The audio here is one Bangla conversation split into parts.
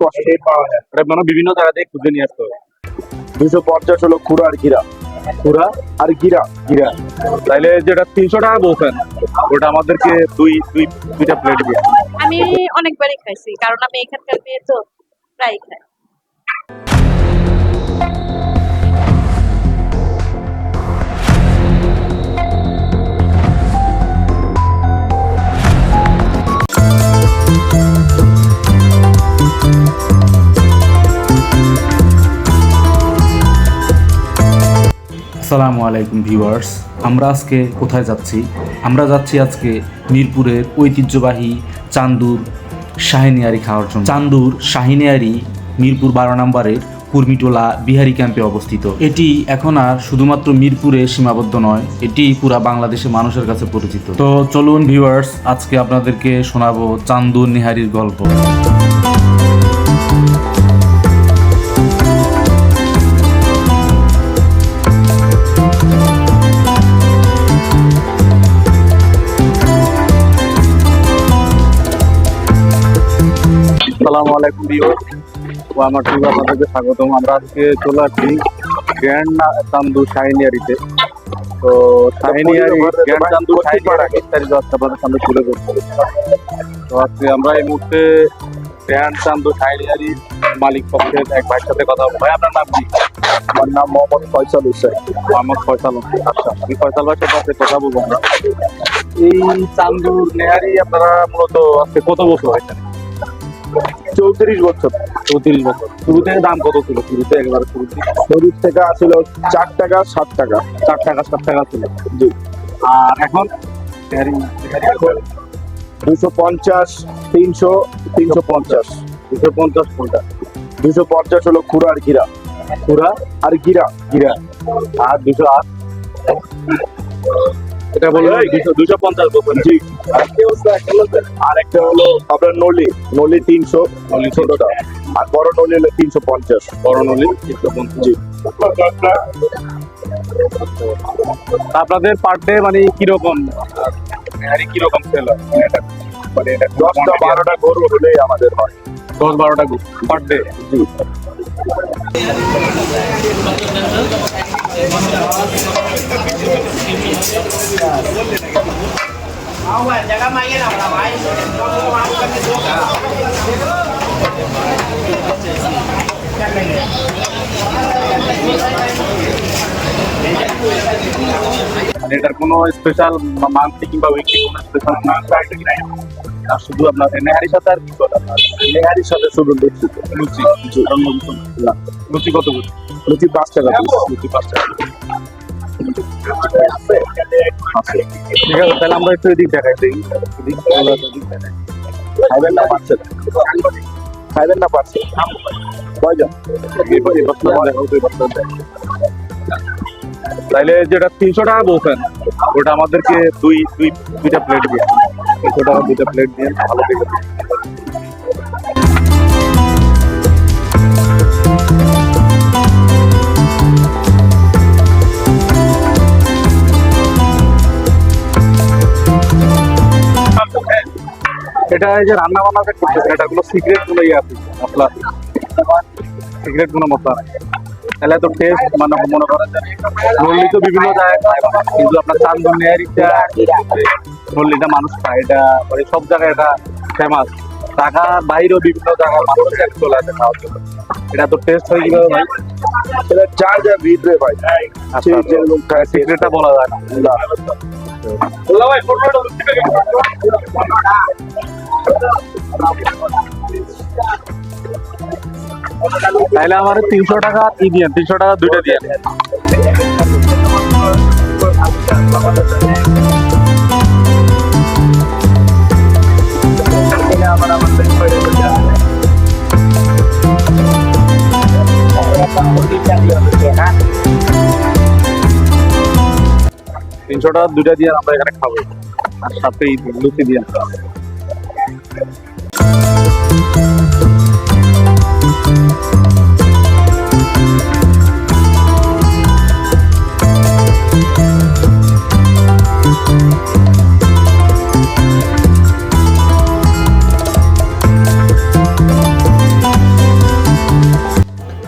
অনেক যায়। এটা মানে বিভিন্ন জায়গা থেকে খুঁজে নিয়ে আসতে হবে। দুশো পঞ্চাশ হলো খুরা আর গিরা। খুরা আর গিরা। গিরা। তাইলে যেটা তিনশো টাকা বলছেন ওটা আমাদেরকে দুই দুই দুইটা প্লেট দিয়ে। আমি অনেকবারই খাইছি কারণ আমি এখানকার মেয়ে তো প্রায় খাই। আসসালামু আলাইকুম ভিউয়ার্স। আমরা আজকে কোথায় যাচ্ছি? আমরা যাচ্ছি আজকে মিরপুরের ঐতিহ্যবাহী চান্দুর শাহিনিয়ারি খাওয়ার জন্য। চান্দুর শাহিনিয়ারি মিরপুর বারো নম্বরের কুর্মিটোলা বিহারি ক্যাম্পে অবস্থিত। এটি এখন আর শুধুমাত্র মিরপুরে সীমাবদ্ধ নয়, এটি পুরা বাংলাদেশের মানুষের কাছে পরিচিত। তো চলুন ভিউয়ার্স, আজকে আপনাদেরকে শোনাবো চান্দুর নিহারির গল্প। আলাইকুম ও আমার টিভি আপনাদেরকে স্বাগতম। আমরা আজকে চলে আসছি গ্র্যান্ড চান্দু শাহিনিয়ারিতে তো শাহিনিয়ারি গ্র্যান্ড চান্দু শাহিনিয়ারি বিস্তারিত আজকে আপনাদের সামনে তুলে ধরবো। তো আজকে আমরা এই মুহূর্তে গ্র্যান্ড চান্দু শাহিনিয়ারি মালিক পক্ষের এক ভাইয়ের সাথে কথা বলব। ভাই আপনার নাম কি? আমার নাম মোহাম্মদ ফয়সাল হোসেন। মোহাম্মদ ফয়সাল। আচ্ছা আমি ফয়সাল ভাইয়ের সাথে কথা বলব আমরা। এই চান্দুর নেহারি আপনারা মূলত আজকে কত বছর হয়েছে? চৌত্রিশ বছর। চৌত্রিশ বছর। শুরুতে দাম কত ছিল? শুরুতে একবারে শুরুতে শরীর থেকে আসছিল চার টাকা সাত টাকা। চার টাকা সাত টাকা ছিল। জি। আর এখন? দুশো পঞ্চাশ তিনশো তিনশো পঞ্চাশ। দুশো পঞ্চাশ কোনটা? দুশো পঞ্চাশ হলো খুরা আর গিরা। পুরা আর গিরা। গিরা। আর দুশো আট? এটা বলল দুশো পঞ্চাশ জি। আর একটা হলো আপনার নলি নলি তিনশো নলি ছোটটা। আর বড় নলি হলো তিনশো পঞ্চাশ। করণলি তিনশো পঞ্চাশ। জি। আপনাদের পার ডে মানে কীরকম? নেহারি কীরকম সেল হয়? মানে দশটা বারোটা গরু হলেই আমাদের হয়। দশ বারোটা পার ডে জি। এটার কোনো স্পেশাল মান্থলি কিংবা উইকলি কোনো স্পেশাল আর শুধু আপনার নেহারির সাথে আর কি আপনার নেহারির সাথে শুধু লুচি লুচি লুচি কত লুচি পাঁচ টাকা লুচি পাঁচ টাকা। ঠিক আছে, তাহলে আমরা একটু এদিক দেখাই, দিই। এদিক খাইবেন না পাচ্ছেন খাইবেন না পাচ্ছেন কয়জন? তাইলে যেটা তিনশো টাকা বলছেন, ওটা আমাদেরকে দুই দুই, দুইটা প্লেট দিয়ে। তিনশো টাকা, দুইটা প্লেট দিয়ে ভালো দেখে এটা এই যে রান্না বান্না যে করতেছেন এটা কোনো সিক্রেট কোনো ইয়ে আছে মশলা সিক্রেট কোনো মশলা নাই তাহলে তো টেস্ট মানে মনে করেন যে নল্লি তো বিভিন্ন জায়গায় কিন্তু আপনার চান্দন নেয়ারিটা নল্লিটা মানুষ খায় এটা মানে সব জায়গায় এটা ফেমাস টাকা বাইরেও বিভিন্ন জায়গায় মানুষ চলে আসে খাওয়ার জন্য। এটা তো টেস্ট হয়ে গেল ভাই? সেটা যার যার ভিতরে ভাই আচ্ছা, যে যে লোক খায় সে সিক্রেটটা বলা যায় না। তাহলে আমার তিনশো টাকা ই দিয়ে তিনশো টাকা দুইটা দিয়ে। টাকা দুইটা দিয়ে আমরা এখানে খাব। আর সাথে লুচি দিয়ে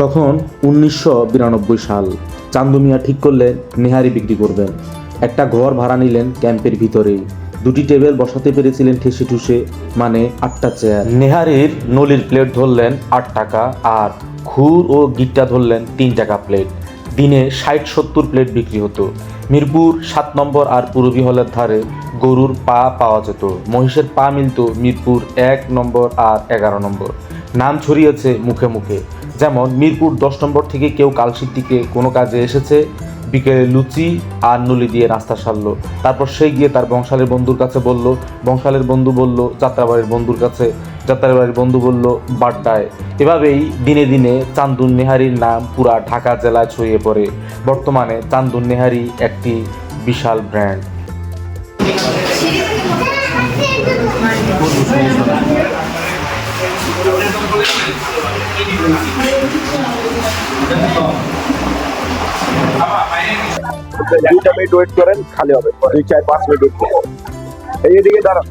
তখন উনিশশো বিরানব্বই সাল চান্দু মিয়া ঠিক করলেন নেহারি বিক্রি করবেন। একটা ঘর ভাড়া নিলেন ক্যাম্পের ভিতরেই। দুটি টেবিল বসাতে পেরেছিলেন ঠেসে ঠুসে মানে আটটা চেয়ার। নেহারির নলির প্লেট ধরলেন আট টাকা, আর খুর ও গিট্টা ধরলেন তিন টাকা প্লেট। দিনে ষাট সত্তর প্লেট বিক্রি হতো। মিরপুর সাত নম্বর আর পূরবী হলের ধারে গরুর পা পাওয়া যেত। মহিষের পা মিলত মিরপুর এক নম্বর আর এগারো নম্বর। নাম ছড়িয়েছে মুখে মুখে। যেমন, মিরপুর দশ নম্বর থেকে কেউ কালশির দিকে কোনো কাজে এসেছে বিকেলে লুচি আর নলি দিয়ে নাস্তা সারলো। তারপর সে গিয়ে তার বংশালের বন্ধুর কাছে বলল, বংশালের বন্ধু বলল, যাত্রাবাড়ির বন্ধুর কাছে। যাত্রাবাড়ির বন্ধু বলল, বাড্ডায়। এভাবেই দিনে দিনে চান্দুন নেহারির নাম পুরা ঢাকা জেলায় ছড়িয়ে পড়ে। বর্তমানে চান্দুন নেহারি একটি বিশাল ব্র্যান্ড দুইটা মিনিট ওয়েট করেন, খালি হবে। দুই, চার, পাঁচ মিনিট ওয়েট করেন। এই এদিকে দাঁড়ান।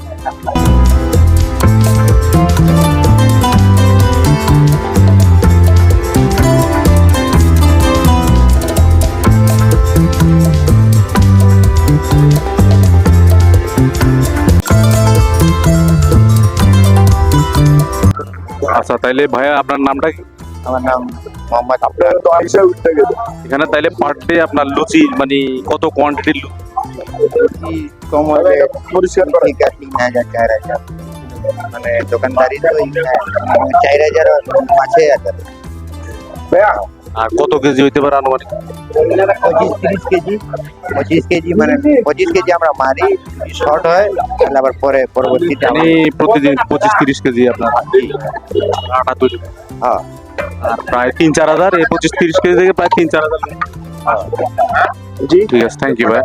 আচ্ছা তাইলে ভাইয়া আপনার নামটা কি? আমার নাম মোহাম্মদ আপনার তো আইসা উঠতে গেছে এখানে তাইলে পার ডে আপনার লুচি মানে কত কোয়ান্টিটির লুচি? কম হলে পরিষ্কার করেন ঠিক আছে তিন হাজার চার হাজার মানে দোকানদারি তো এই না, মানে চার হাজার পাঁচ হাজার। ভাইয়া। আর কত কেজি হইতে পারে আনুমানিক? পঁচিশ তিরিশ কেজি। পঁচিশ কেজি মানে পঁচিশ কেজি আমরা মারি শর্ট হয় তাহলে আবার পরে পরবর্তীতে মানে আবার- প্রতিদিন পঁচিশ তিরিশ কেজি আপনার। আটা তৈরি। হয়। হ্যাঁ আর প্রায় তিন চার হাজার এই পঁচিশ তিরিশ কেজি থেকে প্রায় তিন চার হাজার জি। ঠিক আছে থ্যাংক ইউ ভাই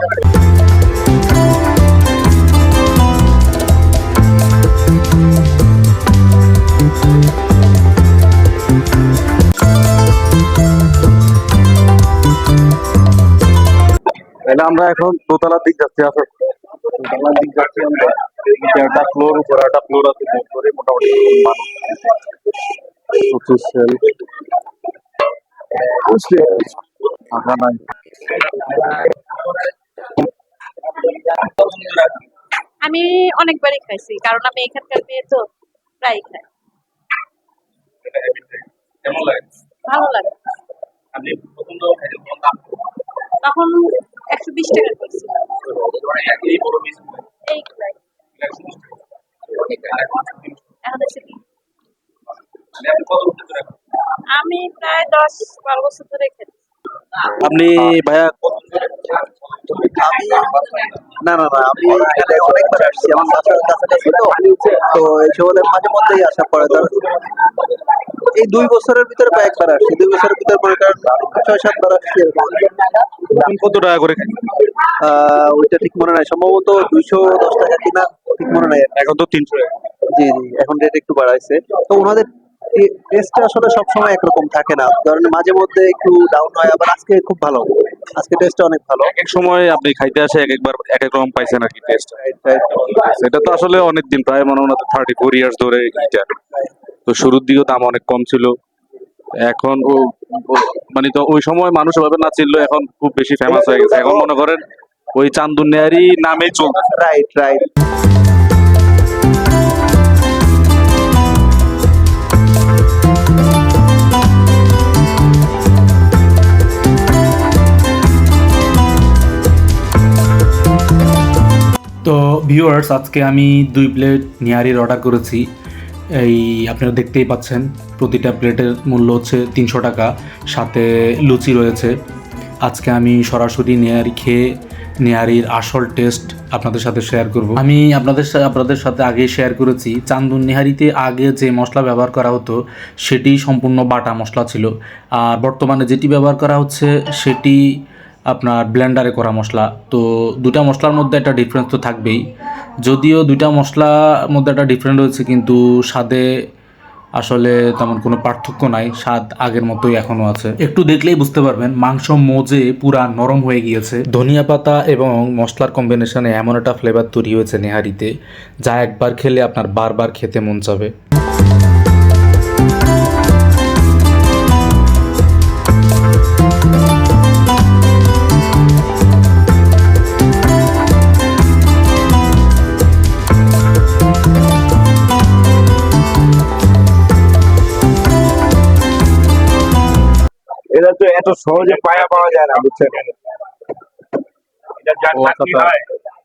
তাহলে আমরা এখন দোতলার দিক যাচ্ছি আসো দোতলার দিক যাচ্ছি আমরা। নিচে একটা ফ্লোর উপরে একটা ফ্লোর আছে ফ্লোরে মোটামুটি মানুষ আমি অনেকবারই খাইছি, কারণ আমি এখানকার মেয়ে তো প্রায় খাই। ভালো লাগে। তখন একশো বিশ টাকা খাই একশো বিশ টাকা। এখন এখন হচ্ছে কি মানে আপনি কত বছর ধরে খান? আমি প্রায় দশ বারো বছর ধরে খাই আপনি ভাইয়া আমি না না না আমি এখানে অনেকবার আসছি আমার বাসার কাছাকাছি তো। তো এই সময় মাঝে মধ্যেই আসা পড়ে ধর এই দুই বছরের ভিতরে কয়েকবার আসছি দুই বছরের ভিতরে মনে করেন ছয় সাতবার আসছি কত টাকা করে আহ, ওইটা ঠিক মনে নাই সম্ভবত দুইশো দশ টাকা কিনা ঠিক মনে নাই এখন তো তিনশো জি জি এখন রেট একটু বাড়াইছে। তো ওনাদের টেস্টটা আসলে সবসময় একরকম থাকে না। ধরেন মাঝে মধ্যে একটু ডাউন হয় আবার আজকে খুব ভালো। আজকে টেস্টটা অনেক ভালো। এক এক সময় আপনি খাইতে আসে এক একবার এক এক রকম পাইছেন আর কি টেস্ট right. তো আসলে অনেক দিন প্রায় মনে হয় থার্টি ফোর ইয়ার্স ধরে এইটা তো শুরুর দিকেও দাম অনেক কম ছিল। এখন ও মানে তো ওই সময় মানুষ ওভাবে না চিনলো এখন খুব বেশি ফেমাস হয়ে গেছে। এখন মনে করেন ওই চান্দুনিয়ারি নামেই চলতেছে। রাইট রাইট তো ভিউয়ার্স আজকে আমি দুই প্লেট নিয়ারির অর্ডার করেছি। এই আপনারা দেখতেই পাচ্ছেন, প্রতিটা প্লেটের মূল্য হচ্ছে তিনশো টাকা, সাথে লুচি রয়েছে। আজকে আমি সরাসরি নেয়ারি খেয়ে নেয়ারির আসল টেস্ট আপনাদের সাথে শেয়ার করব। আমি আপনাদের সাথে আপনাদের সাথে আগে শেয়ার করেছি চান্দুন নেহারিতে আগে যে মশলা ব্যবহার করা হতো, সেটি সম্পূর্ণ বাটা মশলা ছিল। আর বর্তমানে যেটি ব্যবহার করা হচ্ছে, সেটি আপনার ব্লেন্ডারে করা মশলা। তো দুটা মশলার মধ্যে একটা ডিফারেন্স তো থাকবেই। যদিও দুইটা মশলার মধ্যে একটা ডিফারেন্ট রয়েছে, কিন্তু স্বাদে আসলে তেমন কোনো পার্থক্য নাই। স্বাদ আগের মতোই এখনও আছে। একটু দেখলেই বুঝতে পারবেন, মাংস মজে পুরা নরম হয়ে গিয়েছে। ধনিয়া পাতা এবং মশলার কম্বিনেশনে এমন একটা ফ্লেভার তৈরি হয়েছে নেহারিতে, যা একবার খেলে আপনার বারবার খেতে মন চাবে। এত সহজে পায়া পাওয়া যায় না বুঝছেন।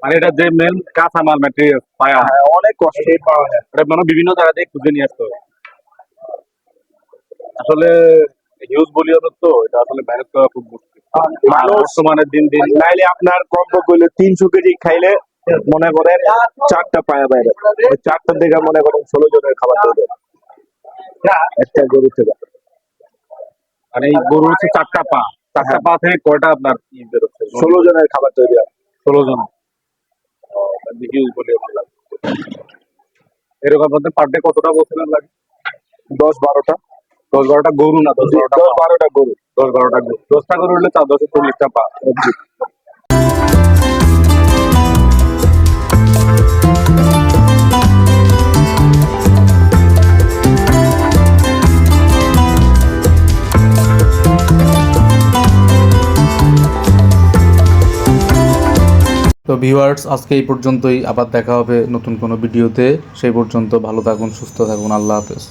মানে এটা যে মেন কাঁচা মাল ম্যাটেরিয়াল পায়া। হ্যাঁ, অনেক কষ্টে পাওয়া যায়। এটা মানে বিভিন্ন জায়গা থেকে খুঁজে নিয়ে আসতে হবে। আসলে হিউজ তো এটা আসলে ম্যানেজ করা খুব মুশকিল। বর্তমানে দিন দিন নাইলে আপনার কম করলে তিনশো কেজি খাইলে মনে করেন চারটা পায়া বাইরে। চারটার দিকে মনে করেন ষোলো জনের খাবার দেবে একটা গরু থেকে। মানে এই গরু হচ্ছে চারটা পা। চারটা পা থেকে কয়টা আপনার ই বেরোচ্ছে ষোলো জনের খাবার তৈরি হয়। ষোলো জন। এরকম আপনাদের পার ডে কতটা বলছিলেন লাগে? দশ বারোটা। দশ বারোটা গরু না দশ বারোটা দশ বারোটা গরু। দশ বারোটা গরু। দশটা গরু হলে চার দশ চল্লিশটা পা। তো ভিউয়ার্স, আজকে এই পর্যন্তই। আবার দেখা হবে নতুন কোনো ভিডিওতে। সেই পর্যন্ত ভালো থাকুন, সুস্থ থাকুন। আল্লাহ হাফেজ।